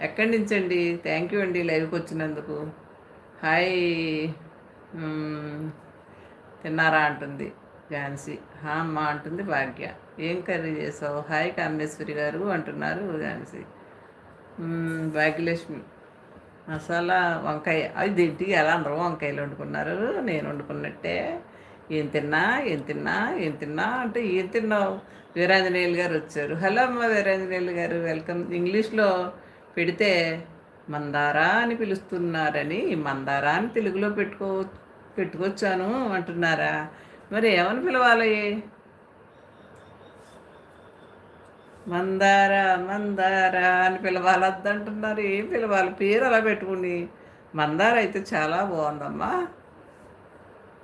ఎక్కడి నుంచి అండి థ్యాంక్ యూ అండి లైవ్కి వచ్చినందుకు. హాయ్ తిన్నారా అంటుంది ఝాన్సీ. హా అమ్మ అంటుంది భాగ్య. ఏం కర్రీ చేసావు? హాయ్ కామేశ్వరి గారు అంటున్నారు ఝాన్సీ. భాగ్యలక్ష్మి. మసాలా వంకాయ. అది ఎలా అందరూ వంకాయలు వండుకున్నారు? నేను వండుకున్నట్టే. ఏం తిన్నా? ఏం తిన్నా? ఏం తిన్నా? అంటే ఏం తిన్నావు? వీరాంజనేయులు గారు వచ్చారు. హలో అమ్మ వీరాంజనేయులు గారు. వెల్కమ్ ఇంగ్లీష్లో పెడితే మందారా అని పిలుస్తున్నారని మందారా అని తెలుగులో పెట్టుకో పెట్టుకొచ్చాను అంటున్నారా? మరి ఏమని పిలవాలి? మందారా మందారా అని పిలవాలద్దంటున్నారు ఏం పిలవాలి? పేరు అలా పెట్టుకుని. మందార అయితే చాలా బాగుందమ్మా.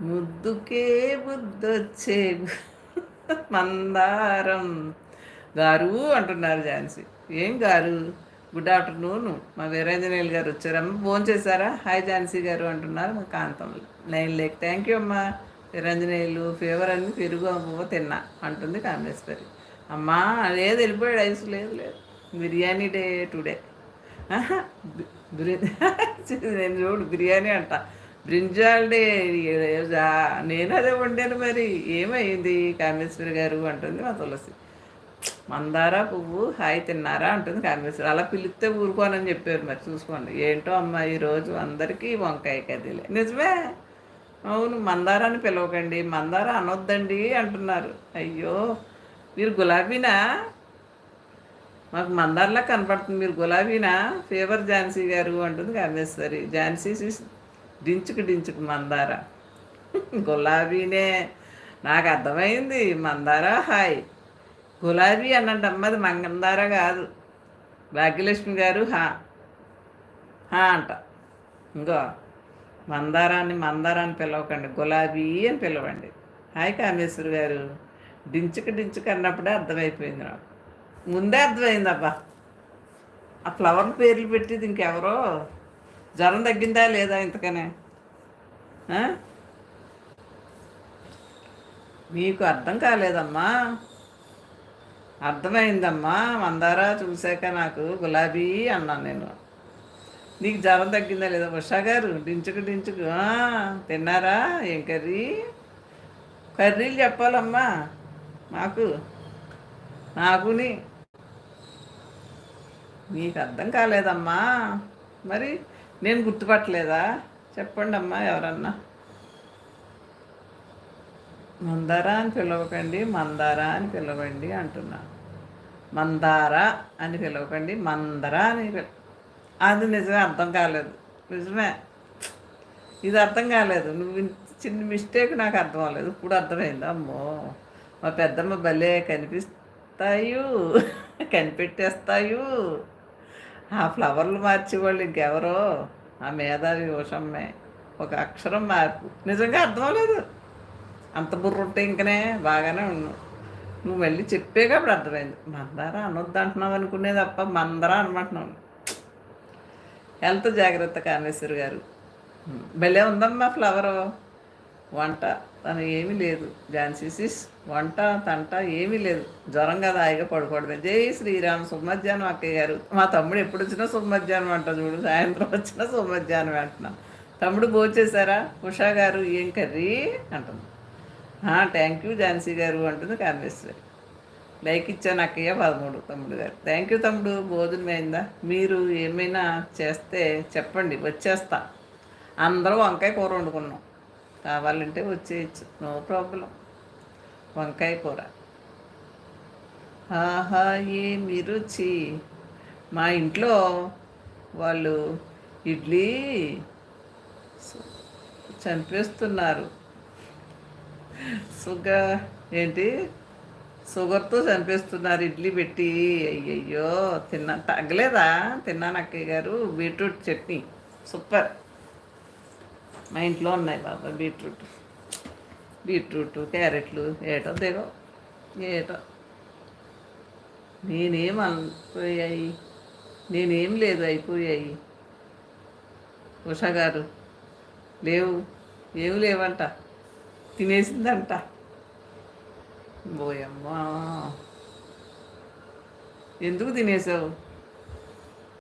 ముద్దుకే బుద్ధొచ్చే మందారం. గారు అంటున్నారు ఝాన్సీ. ఏం గారు? Good afternoon. మా వీరేంజనేయులు గారు వచ్చారమ్మ. ఫోన్ చేశారా? హాయ్ ఝాన్సీ గారు అంటున్నారు మా కాంతంలో నైన్ లేక్. థ్యాంక్ యూ అమ్మా. వీరేంజనేయులు ఫీవర్ అని పెరుగు అమ్మ తిన్నా అంటుంది కామేశ్వరి అమ్మా లేదు వెళ్ళిపోయాడు. ఐస్ లేదు లేదు. Biryani day today. బిర్యానీ నేను చూడు బిర్యానీ అంట. బ్రింజాల్ డే నేను అదే వండాను మరి. ఏమైంది కామేశ్వరి గారు అంటుంది మా తులసి. మందార పువ్వు హాయ్ తిన్నారా అంటుంది కామేశ్వరి అలా పిలిస్తే ఊరుకోనని చెప్పారు మరి చూసుకోండి. ఏంటో అమ్మ ఈరోజు అందరికీ వంకాయ కదిలే నిజమే? అవును మందార అని పిలవకండి. మందార అనొద్దండి అంటున్నారు. అయ్యో మీరు గులాబీనా? మాకు మందార్లా కనపడుతుంది. మీరు గులాబీనా? ఫేవర్ ఝాన్సీ గారు అంటుంది కామేశ్వరి ఝాన్సీ డించుకు డించుకు మందార. గులాబీనే. నాకు అర్థమైంది. మందార హాయ్. గులాబీ అన్నంట అమ్మది మంగందార కాదు. భాగ్యలక్ష్మి గారు హా హా అంట. ఇంకో మందారాన్ని మందారాన్ని పిలవకండి గులాబీ అని పిలవండి. హాయ్ కామేశ్వరి గారు. డించుకు డించుకు అన్నప్పుడే అర్థమైపోయింది నాకు. ముందే అర్థమైందబ్బా. ఆ ఫ్లవర్ పేర్లు పెట్టింది ఇంకెవరో? జ్వరం తగ్గిందా లేదా ఇంతకనే? మీకు అర్థం కాలేదమ్మా. అర్థమైందమ్మా మందారా చూశాక నాకు గులాబీ అన్నాను నేను. నీకు జ్వరం తగ్గిందా లేదా ఉషా గారు? డించుకు డించుకు. తిన్నారా? ఏం కర్రీ? కర్రీలు చెప్పాలమ్మా. మాకు నాకుని. మీకు అర్థం కాలేదమ్మా. మరి నేను గుర్తుపట్టలేదా? చెప్పండి అమ్మా ఎవరన్నా. మందారా అని పిలవకండి మందారా అని పిలవండి అంటున్నాను మందార అని పిలవకండి మందర అని అది నిజమే అర్థం కాలేదు. నిజమే. ఇది అర్థం కాలేదు. నువ్వు చిన్న మిస్టేక్ నాకు అర్థం అవ్వలేదు. ఇప్పుడు అర్థమైంది? అమ్మో. మా పెద్దమ్మ భలే కనిపిస్తాయు. కనిపెట్టేస్తాయు. ఆ ఫ్లవర్లు మార్చేవాళ్ళు ఇంకెవరో. ఆ మేధావి ఉషమ్మే ఒక అక్షరం మార్పు. నిజంగా అర్థం అవ్వలేదు. అంత బుర్ర ఉంటే ఇంకనే బాగానే ఉన్నాం నువ్వు మళ్ళీ చెప్పే అప్పుడు అర్థమైంది. మందార అనొద్దు అంటున్నావు అనుకునే తప్ప మందర అనమంటున్నావు. హెల్త్ జాగ్రత్త కామేశ్వరి గారు. భలే ఉందమ్మా ఫ్లవరు వంట తను ఏమీ లేదు. ఝాన్సీసిస్ వంట తంట ఏమీ లేదు. జ్వరం కదా హాయిగా పడుకోవడమే. జై శ్రీరామ్ సుమధ్యాహ్నం అక్కయ్య గారు. మా తమ్ముడు ఎప్పుడు వచ్చినా సుమధ్యాహ్నం అంట చూడు. సాయంత్రం వచ్చినా సుమధ్యాహ్నం అంటున్నా. తమ్ముడు భోజేశారా ఉషా గారు ఏం కర్రీ? అంటుంది థ్యాంక్ యూ ఝాన్సీ గారు అంటుంది కామేశ్వరి లైక్ ఇచ్చాను అక్కయ్య పదమూడు తమ్ముడు గారు. థ్యాంక్ యూ తమ్ముడు భోజనం అయిందా? మీరు ఏమైనా చేస్తే చెప్పండి వచ్చేస్తా. అందరూ వంకాయ కూర వండుకున్నాం. కావాలంటే వచ్చేయచ్చు నో ప్రాబ్లం వంకాయ కూర. ఆహా ఏమి రుచి? మా ఇంట్లో వాళ్ళు ఇడ్లీ చంపేస్తున్నారు. షుగర్ ఏంటి? షుగర్తో చంపేస్తున్నారు ఇడ్లీ పెట్టి. అయ్యయ్యో తిన్నా తగ్గలేదా? తిన్నాను అక్కయ్య గారు. బీట్రూట్ చట్నీ. సూపర్. మా ఇంట్లో ఉన్నాయి బాబా బీట్రూట్. బీట్రూట్ క్యారెట్లు ఏటో దిగో ఏటో. నేనేం అయిపోయాయి నేనేం లేదు అయిపోయాయి. ఉషా గారు లేవు. ఏమి లేవంట. తినేసిందంట. బోయమ్మా. ఎందుకు తినేసావు?